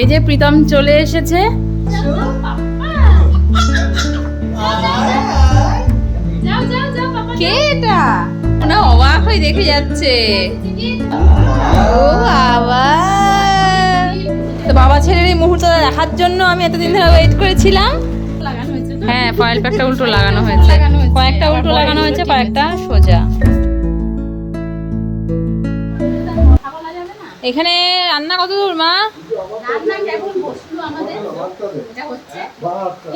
এই যে প্রীতম চলে এসেছে। কে এটা? না অবাক হয়ে দেখে যাচ্ছে। ও বাবা। তো বাবা ছেলের এই মুহূর্তটা দেখার জন্য আমি এতদিন ধরে ওয়েট করেছিলাম। হ্যাঁ ফয়েল প্যাকটা উল্টো লাগানো হয়েছে। কয়েকটা উল্টো লাগানো হয়েছে কয়েকটা এখানে রান্না কত দূর মা? রান্না কেবল বসল আমাদের এটা হচ্ছে।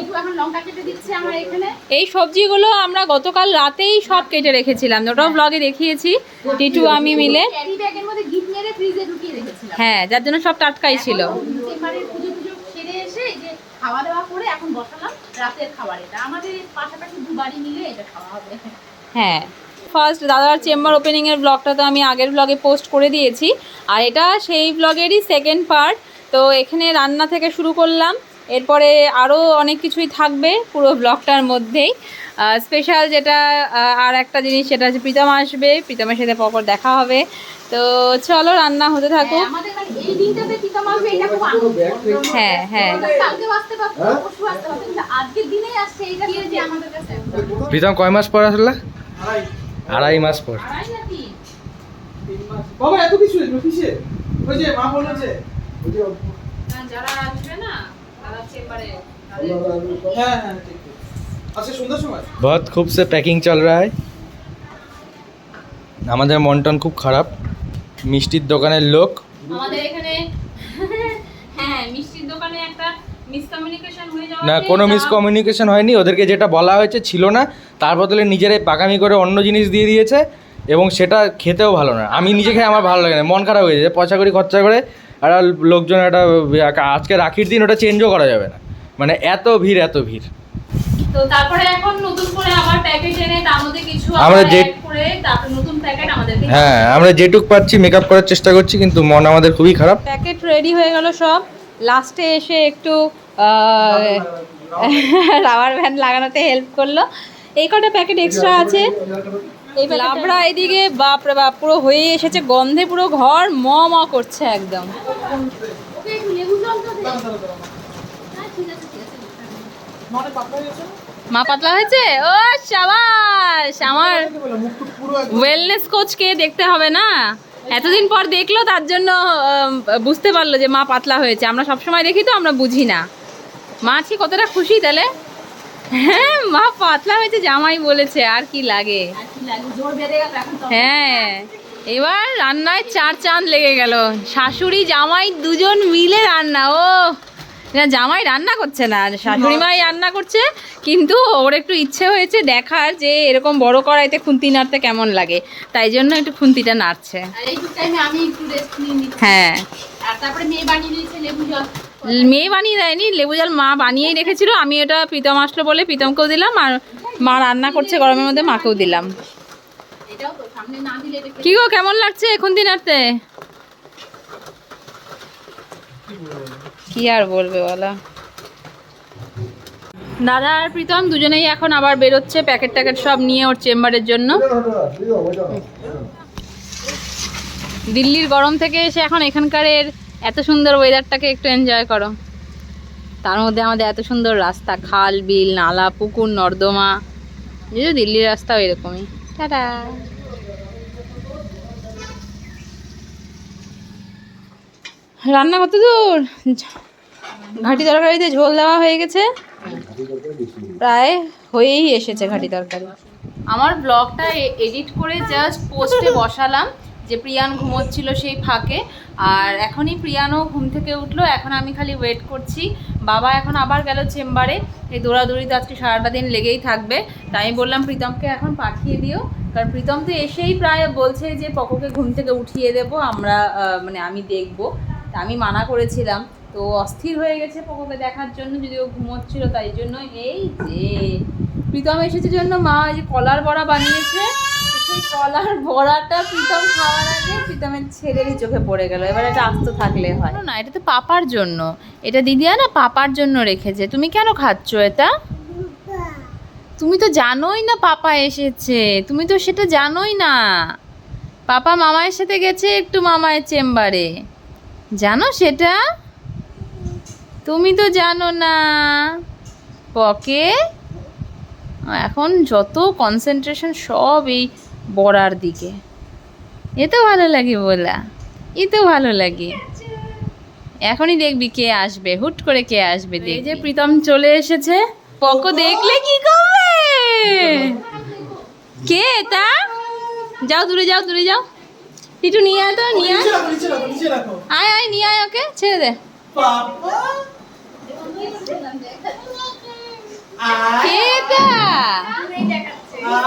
একটু এখন লঙ্কা কেটে দিচ্ছে আমার এখানে। এই সবজিগুলো আমরা গতকাল রাতেই সব কেটে রেখেছিলাম। ওটাও ব্লগে দেখিয়েছি। টিটু আমি মিলে। ক্যারি ব্যাগের মধ্যে গিট মেরে ফ্রিজে ঢুকিয়ে রেখেছিলাম। হ্যাঁ যার জন্য সব টাটকাই ছিল। ডিসেম্বরের পুজো পুজো সেরে এসে যে খাওয়া দাওয়া করে এখন বসালাম রাতের খাবার। এটা আমাদের পাশাপাশি দুবারই মিলে এটা খাওয়া হবে। হ্যাঁ ফার্স্ট দাদার চেম্বার ওপেনিংয়ের ব্লগটা তো আমি আগের ব্লগে পোস্ট করে দিয়েছি। আর এটা সেই ব্লগেরই সেকেন্ড পার্ট তো এখানে রান্না থেকে শুরু করলাম। এরপরে আরও অনেক কিছুই থাকবে পুরো ব্লগটার মধ্যেই। স্পেশাল যেটা আর একটা জিনিস সেটা হচ্ছে প্রীতম আসবে। প্রীতমের সাথে পকর দেখা হবে। তো চলো রান্না হতে থাকুক আমাদের মানে এই দিনটাতে পিতাম আসবে এটা খুব আনন্দ। হ্যাঁ হ্যাঁ। কালকে আসতে পারতো পরশু আসতে পারতো কিন্তু আজকের দিনেই আসছে এইটা দিয়ে যে আমাদের কাছে। প্রীতম কয় মাস পর আসলে? আড়াই মাস পর। বাবা এত কিছু কিসে? ওই যে মা যে ওই যে হ্যাঁ, যারা আসবে না তারা চেম্বারে হ্যাঁ, হ্যাঁ, আচ্ছা, বহুত খুব সে প্যাকিং চল রা আমাদের মনটন খুব খারাপ। মিষ্টির দোকানের লোক। আমাদের এখানে হ্যাঁ মিষ্টির দোকানে একটা না কোনো মিসকমিউনিকেশন হয়নি। ওদেরকে যেটা বলা হয়েছে ছিল না তার বদলে নিজেরাই পাকামি করে অন্য জিনিস দিয়ে দিয়েছে এবং সেটা খেতেও ভালো না। আমি নিজে খেয়ে আমার ভালো লাগে না মন খারাপ হয়ে যায় পয়সা করি খরচা করে আর লোকজন একটা আজকে রাখির দিন ওটা চেঞ্জও করা যাবে না। মানে এত ভিড় এত ভিড়। তো তারপরে এখন নতুন করে আবার প্যাকেট এনে তার মধ্যে কিছু আমরা যে- যে করে তারপর নতুন প্যাকেট আমাদেরকে হ্যাঁ আমরা যেটুক পাচ্ছি মেকআপ করার চেষ্টা করছি কিন্তু মন আমাদের খুবই খারাপ। প্যাকেট রেডি হয়ে গেল সব। লাস্টে এসে একটু রাবার ভ্যান লাগানোতে হেল্প করল। এই কটা প্যাকেট এক্সট্রা আছে। এই লাবড়া এদিকে বাপরে বাপ পুরো হয়ে এসেছে গন্ধে পুরো ঘর ম ম করছে একদম। মা পাতলা হয়েছে? ও সাবাস আমার ওয়েলনেস কোচকে দেখতে হবে না? এতদিন পর দেখল তার জন্য বুঝতে পারল যে মা পাতলা হয়েছে। আমরা সবসময় দেখি তো আমরা বুঝি না। মা আজকে কতটা খুশি তাহলে? হ্যাঁ মা পাতলা হয়েছে জামাই বলেছে আর কি লাগে। হ্যাঁ এবার রান্নায় চার চাঁদ লেগে গেল। শাশুড়ি জামাই দুজন মিলে রান্না ও। না জামাই রান্না করছে না শাশুড়ি মাই রান্না করছে কিন্তু ওর একটু ইচ্ছে হয়েছে দেখার যে এরকম বড় কড়াইতে খুন্তি নাড়তে কেমন লাগে। তাই জন্য একটু খুন্তিটা নাড়ছে। হ্যাঁ। তারপরে মেয়ে বানিয়ে দিয়েছে লেবু জল। মেয়ে বানিয়ে দেয়নি, লেবু জল মা বানিয়েই রেখেছিল। আমি এটা প্রীতম আসলো বলে প্রীতমকেও দিলাম আর মা রান্না করছে গরমের মধ্যে, মাকেও দিলাম। কি গো, কেমন লাগছে খুন্তি নাড়তে কি আর বলবে বলো? দাদা আর প্রীতম দুজনেই এখন আবার বেরোচ্ছে, প্যাকেট ট্যাকেট সব নিয়ে ওর চেম্বারের জন্য। দিল্লির গরম থেকে এসে এখন এখানকার এত সুন্দর ওয়েদারটাকে একটু এনজয় করো। তার মধ্যে আমাদের এত সুন্দর রাস্তা, খাল, বিল, নালা, পুকুর, নর্দমা। যদিও দিল্লির রাস্তাও এরকমই। টাটা! রান্না কত দূর? ঘাটি তরকারিতে ঝোল দেওয়া হয়ে গেছে। প্রায় হয়েই এসেছে ঘাটি তরকারি। আমার ব্লগটা এডিট করে জাস্ট পোস্টে বসালাম। যে প্রিয়ান ঘুমোচ্ছিল সেই ফাঁকে। আর এখনই প্রিয়ানও ঘুম থেকে উঠল, এখন আমি খালি ওয়েট করছি। বাবা এখন আবার গেল চেম্বারে। এই দৌড়াদৌড়ি দৌড়াদৌড়িতে আজকে সারাটা দিন লেগেই থাকবে। তাই আমি বললাম, প্রীতমকে এখন পাঠিয়ে দিও। কারণ প্রীতম তো এসেই প্রায় বলছে যে, পকোকে ঘুম থেকে উঠিয়ে দেবো, আমরা মানে আমি দেখব। তা আমি মানা করেছিলাম। তো অস্থির হয়ে গেছে পকোকে দেখার জন্য, যদি ও ঘুমোচ্ছিল তাই জন্য। এই যে, প্রীতম এসেছে জন্য মা যে কলার বড়া বানিয়েছে। তো কলার বড়াটা প্রীতম খাওয়ার আগে প্রীতমের ছেলেরই চোখে পড়ে গেল। এবার এটা আস্ত থাকলে হয়। না এটা তো পাপার জন্য। এটা দিদিয়া না পাপার জন্য রেখেছে। তুমি কেন খাচ্ছ এটা? তুমি তো জানোই না পাপা এসেছে। তুমি তো সেটা জানোই না। পাপা মামায়ের সাথে গেছে একটু মামায়ের চেম্বারে। জানো সেটা? তুমি তো জানো না। পকে? এখন যত কনসেন্ট্রেশন সব এই বড়ার দিকে। এ তো ভালো লাগে বলা। এ তো ভালো লাগে। এখনই দেখবি কে আসবে হুট করে কে আসবে এই যে প্রীতম চলে এসেছে। পকো দেখলে কি করবে? কে এটা? যাও দূরে যাও দূরে যাও। একটু নিয়ে আয় তো নিয়ে আয়। আয় আয় নিয়ে আয় ওকে ছেড়ে দে। কে এটা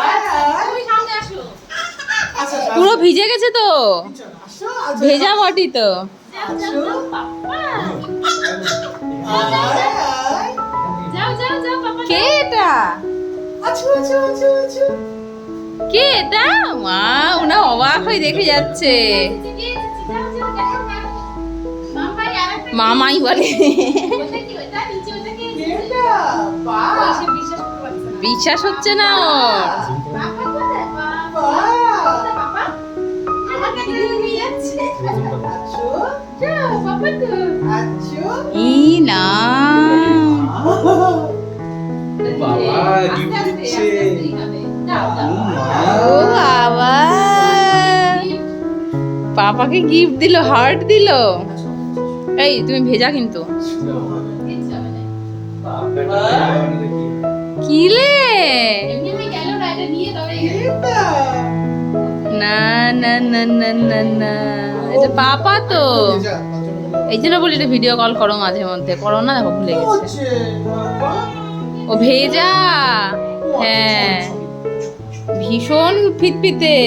আয় আয় তুমি সামনে আসো আচ্ছা আচ্ছা পুরো ভিজে গেছে তো। আচ্ছা ভেজা বটি তো। কে এটা? আচ্ছা আচ্ছা আচ্ছা আচ্ছা কে এটা? মা ওনা অবাক হয়ে দেখে যাচ্ছে। মামাই বলে। বিশ্বাস হচ্ছে না ওর। পাপাকে গিফট দিল হার্ট দিল। এই, তুমি ভেজা কিন্তু। কিচ্ছু হবে না। কি লে? এমনি আমি গেল না এটা নিয়ে তবে কেডা না না না না না। না এটা পাপা তো। এই জন্য বলি এটা ভিডিও কল করো মাঝে মধ্যে। করো না, দেখো ভুলে গেছে। ও ভেজা। হ্যাঁ। ভীষণ ফিতফিতে।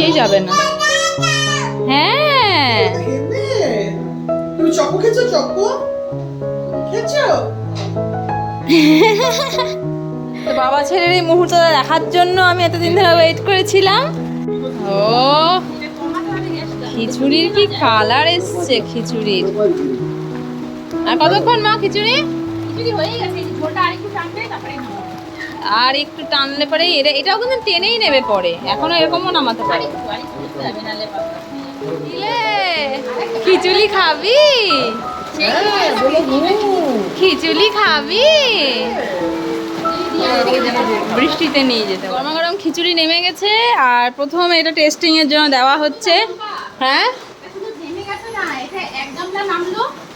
নিজেই যাবে না। হ্যাঁ। তুমি চকো খেয়েছো? চকো? খেয়েছো? তো বাবা ছেলের এই মুহূর্তটা দেখার জন্য আমি এতদিন ধরে ওয়েট করেছিলাম। ও খিচুড়ির কি কালার এসছে খিচুড়ির? আর কতক্ষণ মা খিচুড়ি? খিচুড়ি হয়ে গেছে ঝোলটা আরেকটু টানবে তারপরে। আর একটু টানলে পরে এটা এটাও কিন্তু টেনেই নেবে পরে এখনও এরকমও নামাতে পারে। ইলে, খিচুড়ি খাবি খিচুড়ি খাবি বৃষ্টিতে নিয়ে যেতে। গরমা গরম খিচুড়ি নেমে গেছে আর প্রথম এটা টেস্টিং এর জন্য দেওয়া হচ্ছে হ্যাঁ।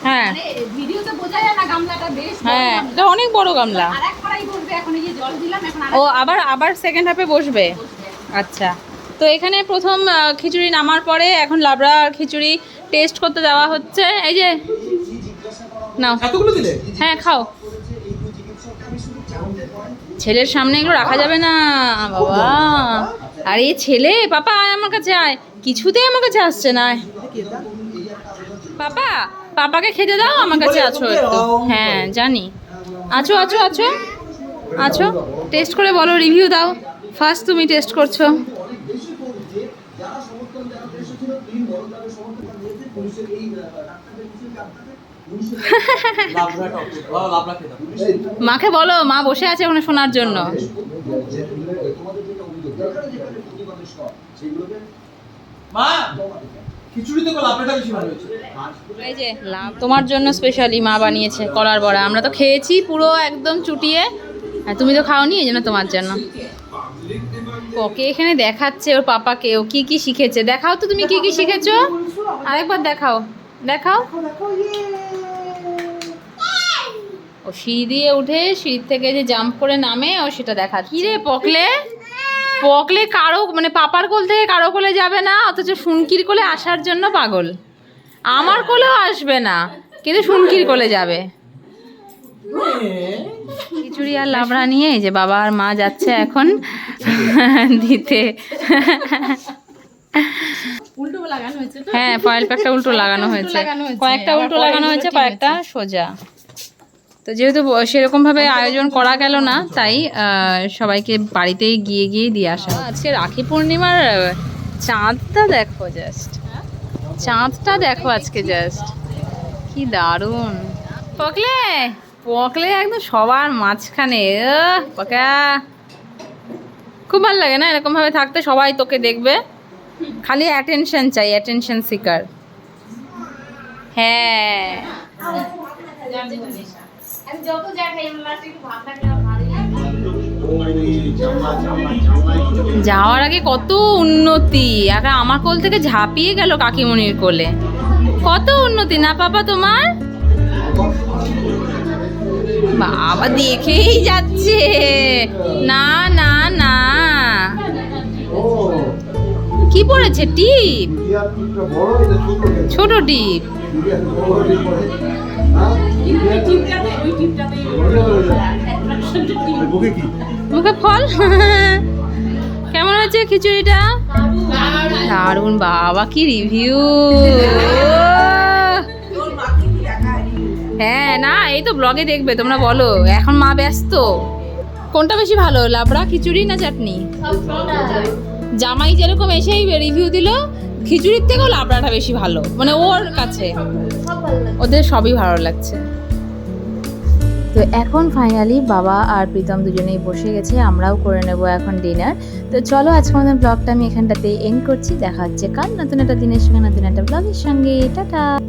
হ্যাঁ। মানে ভিডিওতে বোঝা যায় না গামলাটা বেশ হ্যাঁ এটা অনেক বড় গামলা। আর এক কড়াই বসবে, এখন এই যে জল দিলাম, এখন ও আবার আবার সেকেন্ড হাফে বসবে। আচ্ছা। তো এখানে প্রথম খিচুড়ি নামার পরে এখন লাবড়া খিচুড়ি টেস্ট করতে দেওয়া হচ্ছে। এই যে নাও। হ্যাঁ খাও। ছেলের সামনে এগুলো রাখা যাবে না বাবা। আর এই ছেলে পাপা আয় আমার কাছে আয়। কিছুতেই আমার কাছে আসছে না। পাপা পাপাকে খেতে দাও আমার কাছে আছো একটু। হ্যাঁ জানি। আছো আছো আছো? আছো? টেস্ট করে বলো রিভিউ দাও। ফার্স্ট তুমি টেস্ট করছ। মাকে বলো মা বসে আছে ওখানে শোনার জন্য। মা! খিচুড়িতে কো লাপড়াটা বেশি ভালো হয়েছে। এই যে তোমার জন্য স্পেশালি মা বানিয়েছে কলার বড়া। আমরা তো খেয়েছি পুরো একদম চুটিয়ে। আর তুমি তো খাওনি, এই জন্য তোমার জন্য। ওকে এখানে দেখাচ্ছে ওর পাপাকে। ও কি কি শিখেছে? দেখাও তো তুমি কি কি শিখেছো। আরেকবার দেখাও। দেখাও। দেখো দেখো ও সিঁড়ি দিয়ে উঠে সিঁড়ি থেকে যে জাম্প করে নামে, ও সেটা দেখা কি রে, পকলে? পকলে কারও মানে পাপার কোল থেকে কারও কোলে যাবে না অথচ শুনকির কোলে আসার জন্য পাগল। আমার কোলেও আসবে না কিন্তু শুনকির কোলে যাবে। খিচুড়ি আর লাবড়া নিয়ে এই যে বাবা আর মা যাচ্ছে এখন দিতে। হ্যাঁ ফয়েল প্যাকটা উল্টো লাগানো হয়েছে। কয়েকটা উল্টো লাগানো হয়েছে কয়েকটা সোজা। তো যেহেতু সেরকমভাবে আয়োজন করা গেল না তাই সবাইকে বাড়িতেই গিয়ে গিয়ে দিয়ে আসা আজকে রাখি পূর্ণিমার চাঁদটা দেখো জাস্ট চাঁদটা দেখো আজকে জাস্ট কি দারুণ। পকলে পকলে একদম সবার মাঝখানে পকা। খুব ভালো লাগে না এরকম ভাবে থাকতে সবাই তোকে দেখবে। খালি অ্যাটেনশন চাই অ্যাটেনশন সিকার হ্যাঁ। যত জায়গায় যাওয়ার আগে কত উন্নতি। আর আমার কোল থেকে ঝাঁপিয়ে গেল কাকিমণির কোলে। কত উন্নতি না পাপা তোমার? বাবা দেখেই যাচ্ছে। না না না। কি পড়েছে টিপ? ছোট টিপ। মুখে ফল? কেমন হচ্ছে খিচুড়িটা? দারুণ, বাবা, কি রিভিউ হ্যাঁ না, এই তো ব্লগে দেখবে, তোমরা বলো। এখন মা ব্যস্ত। কোনটা বেশি ভালো, লাবড়া খিচুড়ি না চাটনি? জামাই যেরকম এসেই রিভিউ দিল, খিচুড়ির থেকেও লাবড়াটা বেশি ভালো মানে ওর কাছে। ওদের সবই ভালো লাগছে। তো এখন ফাইনালি বাবা আর প্রীতম দুজনেই বসে গেছে, আমরাও করে নেব এখন ডিনার তো চলো আজকে আমাদের ব্লগটা আমি এখানটাতে এন্ড করছি। দেখা হচ্ছে কাল নতুন একটা দিনের সঙ্গে, নতুন একটা ব্লগের সঙ্গে। টাটা!